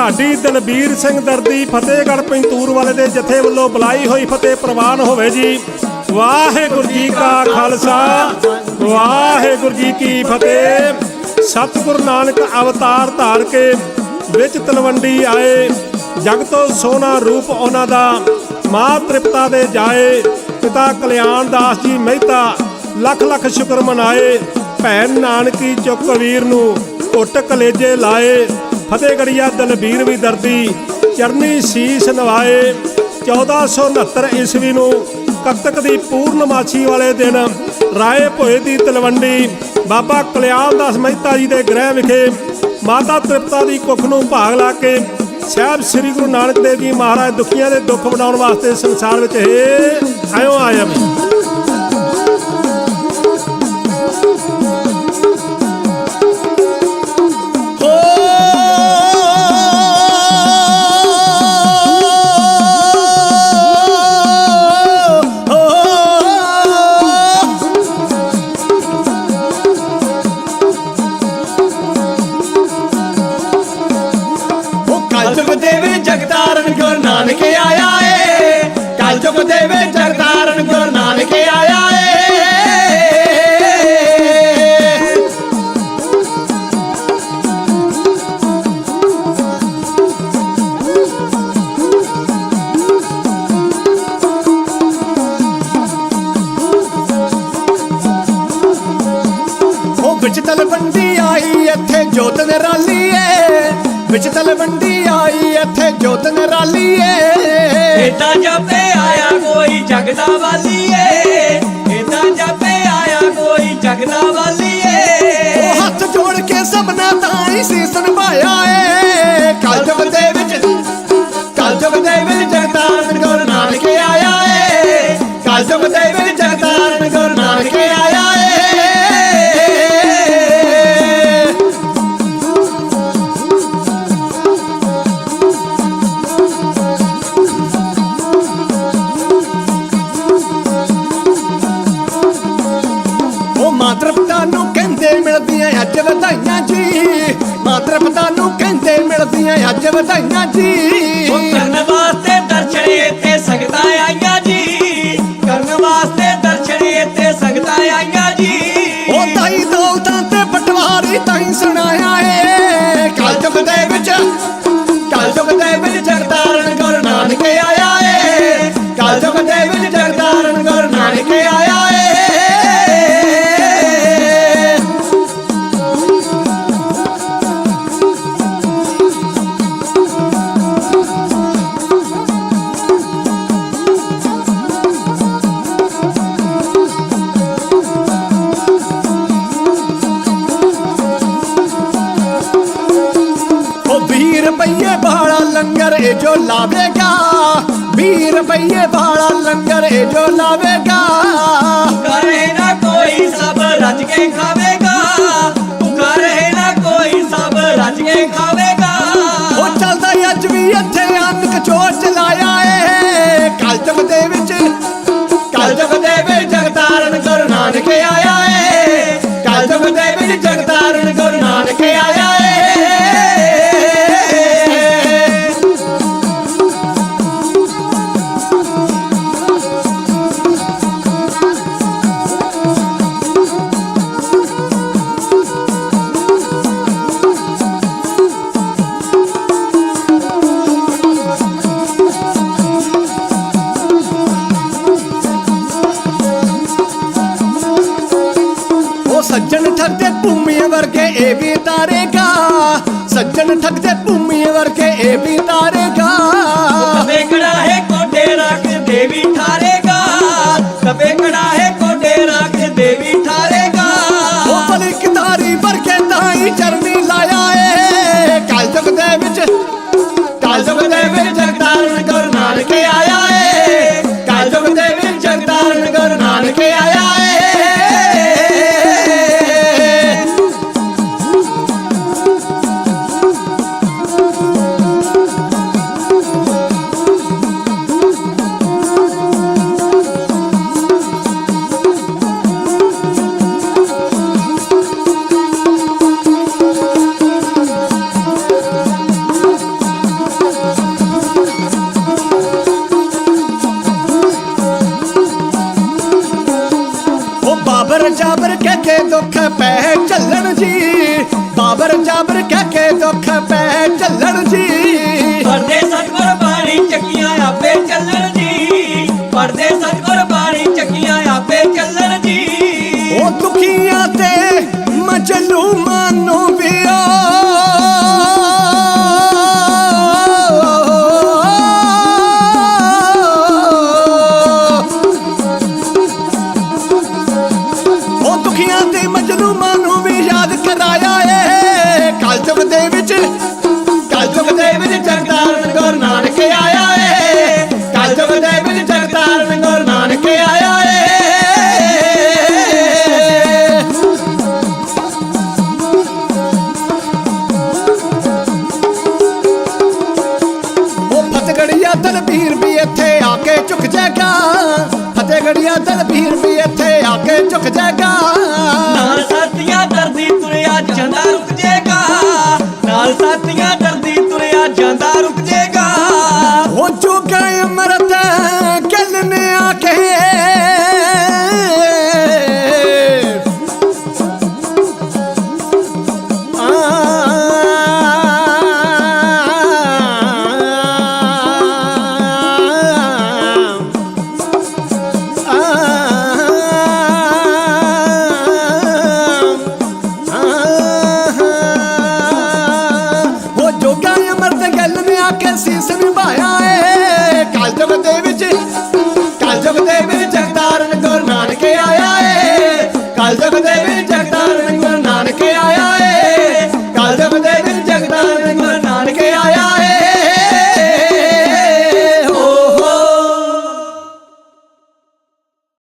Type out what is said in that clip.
ਢਾਡੀ ਦਲਬੀਰ ਸਿੰਘ ਦਰਦੀ ਫਤਿਹਗੜ੍ਹ ਪੈਂਤੂਰ ਵਾਲੇ ਦੇ ਜਥੇ ਵੱਲੋਂ ਬੁਲਾਈ ਹੋਈ ਫਤਿਹ ਪ੍ਰਵਾਨ ਹੋਵੇ ਜੀ। ਵਾਹਿਗੁਰੂ ਜੀ ਕਾ ਖਾਲਸਾ, ਵਾਹਿਗੁਰੂ ਜੀ ਕੀ ਫਤਿਹ। ਸਤਿਗੁਰੂ ਨਾਨਕ ਅਵਤਾਰ ਧਾਰ ਕੇ ਵਿੱਚ ਤਲਵੰਡੀ ਆਏ। ਜਗਤੋਂ ਸੋਨਾ ਰੂਪ ਉਹਨਾਂ ਦਾ ਮਾਂ ਤ੍ਰਿਪਤਾ ਦੇ ਜਾਏ। ਪਿਤਾ ਕਲਿਆਣ ਦਾਸ ਜੀ ਮਹਿਤਾ ਲੱਖ ਲੱਖ ਸ਼ੁਕਰ ਮਨਾਏ। ਭੈਣ ਨਾਨਕੀ ਚੁੱਕ ਵੀਰ ਨੂੰ ਘੁੱਟ ਕਲੇਜੇ ਲਾਏ। ਫਤਿਹਗੜੀਆ ਦਲਬੀਰ ਵੀ ਦਰਦੀ, ਚਰਨੀ ਸੀਸ ਨਵਾਏ 1469 ਈਸਵੀ ਨੂੰ ਕੱਤਕ ਦੀ ਪੂਰਨਮਾਸ਼ੀ ਵਾਲੇ ਦਿਨ ਰਾਏ ਭੋਏ ਦੀ ਤਲਵੰਡੀ, ਬਾਬਾ ਕਲਿਆਣ ਦਾਸ ਮਹਿਤਾ ਜੀ ਦੇ ਗ੍ਰਹਿ ਵਿਖੇ ਮਾਤਾ ਤ੍ਰਿਪਤਾ ਦੀ ਕੁੱਖ ਨੂੰ ਭਾਗ ਲਾ ਕੇ ਸਾਹਿਬ ਸ੍ਰੀ ਗੁਰੂ ਨਾਨਕ ਦੇਵ ਜੀ ਮਹਾਰਾਜ ਦੁਖੀਆਂ ਦੇ ਦੁੱਖ ਵਡਾਉਣ ਵਾਸਤੇ ਸੰਸਾਰ ਵਿੱਚ ਇਹ ਆਇਓ ਆਇਆ ਵੀ ਆਈ ਇੱਥੇ ਜੋਤ ਨਿਰਾਲੀ ਏ। ਵਿੱਚ ਤਲਵੰਡੀ ਆਈ ਇੱਥੇ ਜੋਤ ਨਿਰਾਲੀ ਏ। ਏਦਾਂ ਜਪੇ ਆਇਆ ਕੋਈ ਜਗਦਾ ਵਾਲੀ ਏ। ਏਦਾਂ ਜਪੇ ਆਇਆ ਕੋਈ ਜਗਦਾ ਵਾਲੀ ਵਧਾਈਆਂ ਜੀ। ਮਾਤਰ ਪਿਤਾ ਨੂੰ ਕਹਿੰਦੇ ਮਿਲਦੀਆਂ ਅੱਜ ਵਧਾਈਆਂ ਜੀ। ਇਹ ਜੋ ਲਾਵੇਗਾ 20 ਰੁਪਏ ਵਾਲਾ ਲੰਗਰ ਇਹ ਜੋ ਲਾਵੇਗਾ। ਕਰੇ ਨਾ ਕੋਈ ਸਭ ਰੱਜ ਕੇ ਖਾਵੇਗਾ ਕਰੇ ਨਾ ਕੋਈ ਸਭ ਰੱਜ ਕੇ ਖਾਵੇਗਾ। ਉਹ ਚੱਲਦਾ ਅੱਜ ਵੀ ਇੱਥੇ ਅੰਨਕ ਚੋਰ ਭੂਮੀ ਵਰਗੇ ਇਹ ਵੀ ਤਾਰੇਗਾ। ਸੱਜਣ ਠੱਗਦੇ ਭੂਮੀ ਵਰਗੇ ਇਹ ਵੀ ਤਾਰੇਗਾ। ਬਾਬਰ ਜਾਬਰ ਕਹਿ ਕੇ ਦੁੱਖ ਪੈ ਚੱਲਣ ਜੀ। ਬਾਬਰ ਜਾਬਰ ਕਹਿ ਕੇ ਦੁੱਖ ਪੈ ਚੱਲਣ ਜੀ। ਪੜਦੇ ਸਤਗੁਰ ਬਾਣੀ ਚੱਕੀਆਂ ਆਪੇ ਚੱਲਣ ਜੀ। ਪੜਦੇ ਸਤਗੁਰ ਬਾਣੀ ਚੱਕੀਆਂ ਆਪੇ ਚੱਲਣ ਜੀ। ਉਹ ਦੁਖੀਆਂ ਤੇ ਮਜਲੂਮਾਂ ਨੂੰ ਵੀ ਉਹ